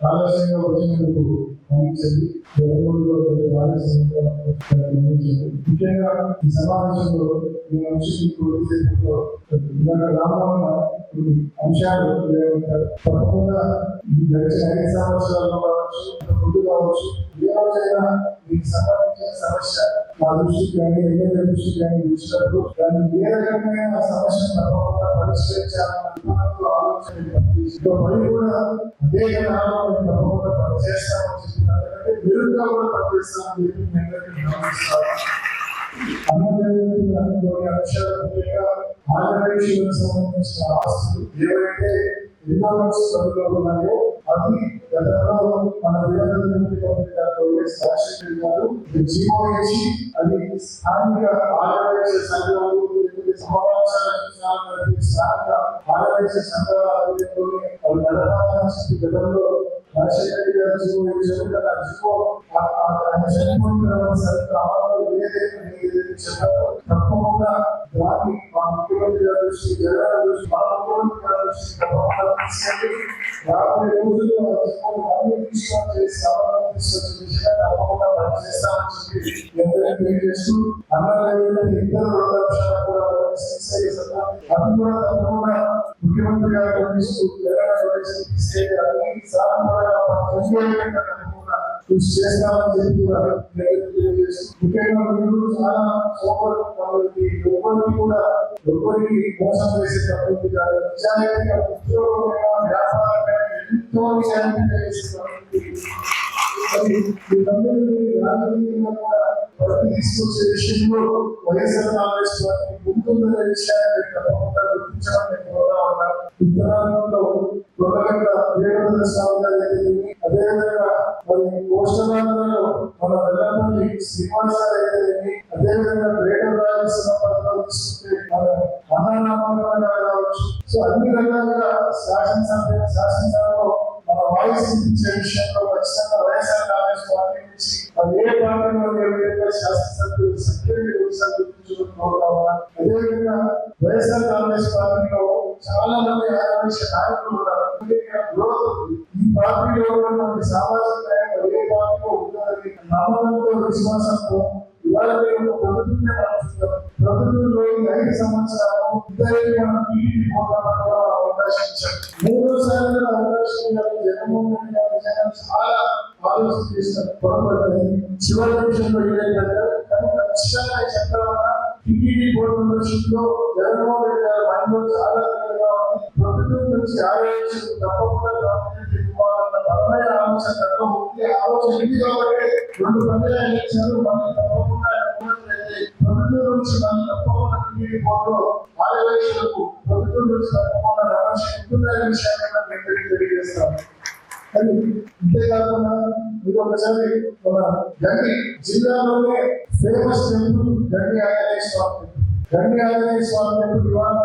ఆలస్యంగా వచ్చినందుకు గమనించండి ఆలస్యంగా ముఖ్యంగా ఈ సమావేశంలో ఈ అంశాలు తప్పకుండా ఈ గడిచిన ఐదు సంవత్సరాల్లో కావచ్చు ముందు కావచ్చు ఏ రోజైనా మీకు సంబంధించిన సమస్య మా దృష్టికి కానీ ఎమ్మెల్యే దృష్టికి కానీ దాన్ని ఏ రకమైన సమస్య తప్పకుండా పరిష్కరించాలన్న ఆలోచన పని కూడా అదే విధానంలో తప్పకుండా పనిచేస్తామని కూడా పనిచేస్తామని చెప్పి ఆంధ్రప్రదేశ్కి సంబంధించిన ఆస్తులు ఏవైతే ఎన్నో ఉన్నాయో అవి గతంలో మన గారు జీవో ఇచ్చి అది స్థానిక ఆంధ్రప్రదేశ్ సంఘాలు స్థానిక ఆంధ్రప్రదేశ్ గతంలో రాజశేఖర గారు చనిపోయిన తర్వాత తప్పకుండా దాన్ని మా ముఖ్యమంత్రి దృష్టి జగన్ దృష్టి మా ముఖ్యమంత్రి దృష్టి తప్పకుండా తీసుకెళ్ళి రాబోయే రోజుల్లో ఆ తీసుకొని చేసి తప్పకుండా పనిచేస్తామని చెప్పి తెలియజేస్తూ ఇద్దరు రెండు కూడా అది కూడా తప్పకుండా ముఖ్యమంత్రి గారు కనిపిస్తూ కృషి చేస్తామని చెప్పి కూడా ముఖ్యంగా మీరు చాలా సోమరు కాబట్టి ఎవరికి కూడా ఎవరికి మోసం చేసే తప్పదు కాదు నిజాయితీగా ఎంతో నిజాయితీగా చేసే తప్పదు మరి రాజకీయంగా కూడా తీసుకొచ్చే విషయంలో వైఎస్ఆర్ కాంగ్రెస్ పార్టీ ముందుందనే విషయాన్ని తప్పకుండా గుర్తించడం నేను కోరుతా ఉన్నాను ఉత్తరాంధ్రలో కొల్లగడ్డ వివేకానంద స్వామి గారి అదేవిధంగా మరి కోస్టలాంధ్రలో మన వెల్లపల్లి శ్రీనివాస గారు అదేవిధంగా గ్రేటర్ రాయలసీమ పథకాలు తీసుకుంటే మన అన్ననామాల కావచ్చు సో అన్ని రకాలుగా శాసనసభ శాసనసభలో మన వాయిస్ వినిపించే విషయంలో ఖచ్చితంగా వైఎస్ఆర్ నుంచి మరి శాసనసభ్యులు సభ్యులు గుర్తించుకుని అదేవిధంగా వైఎస్ఆర్ కాంగ్రెస్ పార్టీలో చాలా మంది ఆదరించే నాయకులు ఉన్నారు. ఈ పార్టీలో ఉన్నటువంటి సామాజిక నాయకులు ఏ పార్టీలో ఉండాలని నమ్మకంతో విశ్వాసంతో ఇవాళ ప్రభుత్వమే నడుస్తున్నాం ప్రభుత్వంలో ఈ ఐదు సంవత్సరాలు మనం టీడీపీ అవకాశం మూడోసారి అవకాశం జగన్మోహన్ రెడ్డి గారు చాలా ఆలోచన చేస్తారు. పొరపడ్డది చివరి నిమిషంలో ఏదైతే కానీ ఖచ్చితంగా ఈ చట్టాలన్న బోర్డు మెంబర్షిప్లో జగన్మోహన్ రెడ్డి గారు మైండ్లో చాలా ప్రభుత్వం నుంచి ఆలోచన తప్పకుండా గవర్నమెంట్ ఇవ్వాలన్న బలమైన ఆలోచన ఉంది. ఆలోచన కాబట్టి రెండు పనులు ఆయన ఇచ్చారు మనం తప్పకుండా ప్రభుత్వం నుంచి మనం తప్పకుండా బోర్డులో ప్రభుత్వం నుంచి తప్పకుండా ఉంటుందనే విషయాన్ని కానీ అంతేకాకుండా మీరు ఒకసారి మన గండి జిల్లాలోనే famous temple Gandi Anjaneya Swami. Gandi Anjaneya Swami temple ఇవాళ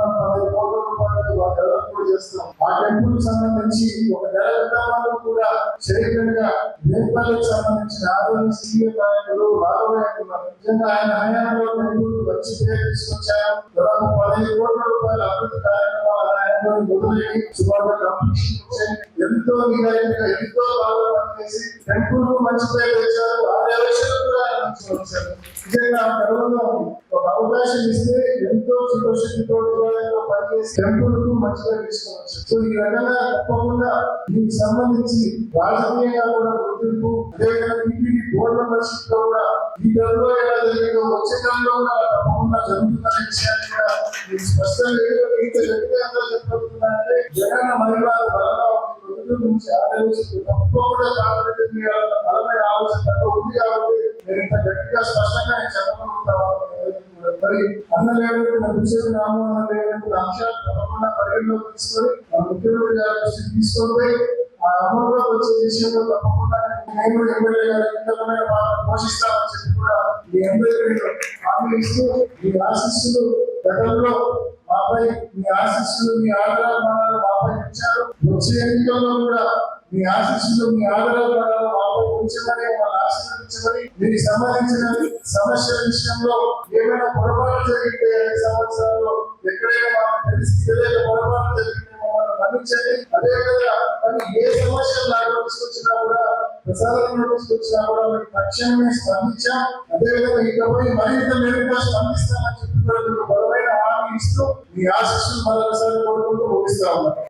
చేస్తాం ఆ టెంపుల్ సంబంధించి ఒక నెల విధానాలు కూడా శరీరంగా నేపాల్కి సంబంధించిన ఆరోగ్య సీనియర్ నాయకులు రాఘవయ్య నిజంగా ఆయన హయాంలో టెంపుల్ మంచి పేరు తీసుకొచ్చారు. దాదాపు పదిహేను కోట్ల రూపాయల అభివృద్ధి కార్యక్రమాలు ఆయనలో మొదలయ్యి సుమారు కంప్లీషన్ ఎంతో నిజాయితీగా ఎంతో బాగా పనిచేసి టెంపుల్కు మంచి పేరు తెచ్చారు. ఆ విషయాలు కూడా ఆయన మంచి వచ్చారు. నిజంగా కరోనా ఒక అవకాశం ఇస్తే ఎంతో సంతోషంతో పనిచేసి టెంపుల్కు తీసుకోవచ్చు సో ఈ రకంగా తప్పకుండా దీనికి సంబంధించి రాజకీయంగా కూడా గుర్తింపు అదేవిధంగా టీటీడీ బోర్డు మెంబర్షిప్లో కూడా ఈ టర్మ్లో ఎలా జరిగిందో వచ్చే టర్మ్లో కూడా తప్పకుండా జరుగుతున్న విషయాన్ని కూడా స్పష్టంగా ఏదో ఇంత వ్యక్తిగతంగా చెప్పబోతున్నానంటే జగన్ మహిళ బలంగా ఉంది. నుంచి ఆలోచిస్తూ తప్పకుండా కాంగ్రెస్ చేయాలన్న బలమైన ఆలోచన ఉంది కాబట్టి నేను ఇంత గట్టిగా స్పష్టంగా నేను చెప్పగలుగుతాను మరి అన్న లేవనెత్తిన మన విషయం రామోహన్ అంశాలు తప్పకుండా పరిగణలోకి తీసుకొని మన ముఖ్యమంత్రి గారి దృష్టికి తీసుకొని పోయి ఆ వచ్చే విషయంలో తప్పకుండా నేను ఎమ్మెల్యే గారి కీలకమైన పాత్ర పోషిస్తామని చెప్పి కూడా మీ అందరికీ హామీ ఇస్తూ మీ ఆశిస్సులు గతంలో మాపై మీ ఆశిస్సులు మీ ఆదరాలు మాపై ఇచ్చారు. వచ్చే ఎన్నికల్లో కూడా మీ ఆశీస్సులు మీ ఆదరాలు మాపై ఉంచమని వాళ్ళ ఆశీర్వదించమని దీనికి సంబంధించిన సమస్యల విషయంలో ఏమైనా పొరపాటు జరిగితే ఐదు సంవత్సరాల్లో ఎక్కడైనా మాకు తెలిసి తెలియక పొరపాటు జరిగితే మమ్మల్ని మన్నించండి. అదేవిధంగా మరి ఏ సమస్యలు నాకు తీసుకొచ్చినా కూడా నోటీస్ తీసుకొచ్చినా కూడా మీకు తక్షణమే స్పందించాం. అదేవిధంగా ఇకపై మరింత మెరుగుగా స్పందిస్తామని చెప్పి బలమైన హామీ ఇస్తూ మీ ఆశిస్సులు మరొకసారి కోరుకుంటూ ముగిస్తా ఉన్నాం.